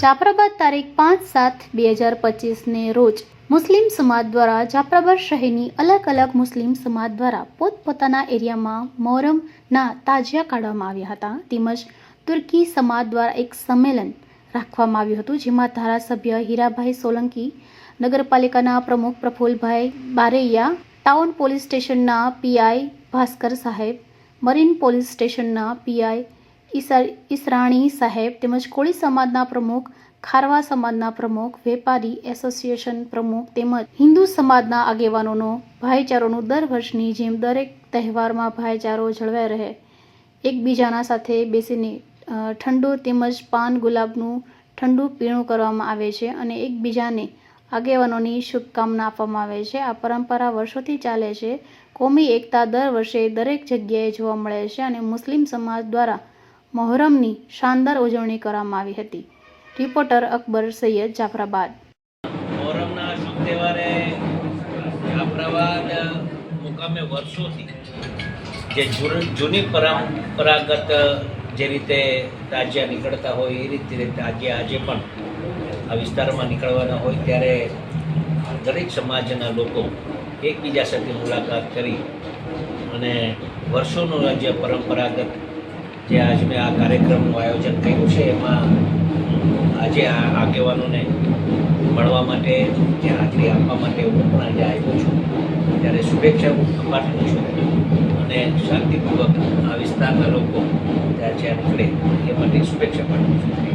જાફરાબાદ તારીખ પાંચ સાત બે હજાર પચીસને રોજ મુસ્લિમ સમાજ દ્વારા જાફરાબાદ શહેરની અલગ અલગ મુસ્લિમ સમાજ દ્વારા પોતપોતાના એરિયામાં મોહરમના તાજિયા કાઢવામાં આવ્યા હતા. તેમજ તુર્કી સમાજ દ્વારા એક સંમેલન રાખવામાં આવ્યું હતું, જેમાં ધારાસભ્ય હીરાભાઈ સોલંકી, નગરપાલિકાના પ્રમુખ પ્રફુલભાઈ બારૈયા, ટાઉન પોલીસ સ્ટેશનના પીઆઈ ભાસ્કર સાહેબ, મરીન પોલીસ સ્ટેશનના પીઆઈ ઈસરાણી સાહેબ તેમજ કોળી સમાજના પ્રમુખ, ખારવા સમાજના પ્રમુખ, વેપારી એસોસિએશન પ્રમુખ તેમજ હિન્દુ સમાજના આગેવાનોનો ભાઈચારોનું દર વર્ષની જેમ દરેક તહેવારમાં ભાઈચારો જળવાઈ રહે. એકબીજાના સાથે બેસીને ઠંડુ તેમજ પાન ગુલાબનું ઠંડુ પીણું કરવામાં આવે છે અને એકબીજાને આગેવાનોની શુભકામના આપવામાં આવે છે. આ પરંપરા વર્ષોથી ચાલે છે. કોમી એકતા દર વર્ષે દરેક જગ્યાએ જોવા મળે છે અને મુસ્લિમ સમાજ દ્વારા મોહરમની શાનદાર ઉજવણી કરવામાં આવી હતી. રિપોર્ટર અકબર સૈયદ જાફરાબાદ. મોહરમના શુભ તહેવારે જાફરાબાદ મુકામે વર્ષોથી જે જૂની પરંપરાગત જે રીતે તાજિયા નીકળતા હોય, એ રીતે તાજિયા આજે પણ આ વિસ્તારમાં નીકળવાના હોય ત્યારે દરેક સમાજના લોકો એકબીજા સાથે મુલાકાત કરી અને વર્ષોનું જે પરંપરાગત જે આજ મેં આ કાર્યક્રમનું આયોજન કર્યું છે, એમાં આજે આ આગેવાનોને મળવા માટે જે હાજરી આપવા માટે હું પણ આજે આવ્યો છું. ત્યારે શુભેચ્છા હું પાઠવું છું. અને શાંતિપૂર્વક આ વિસ્તારના લોકો ત્યાં જ્યાં નીકળે, એ માટે શુભેચ્છા પાઠવું છું.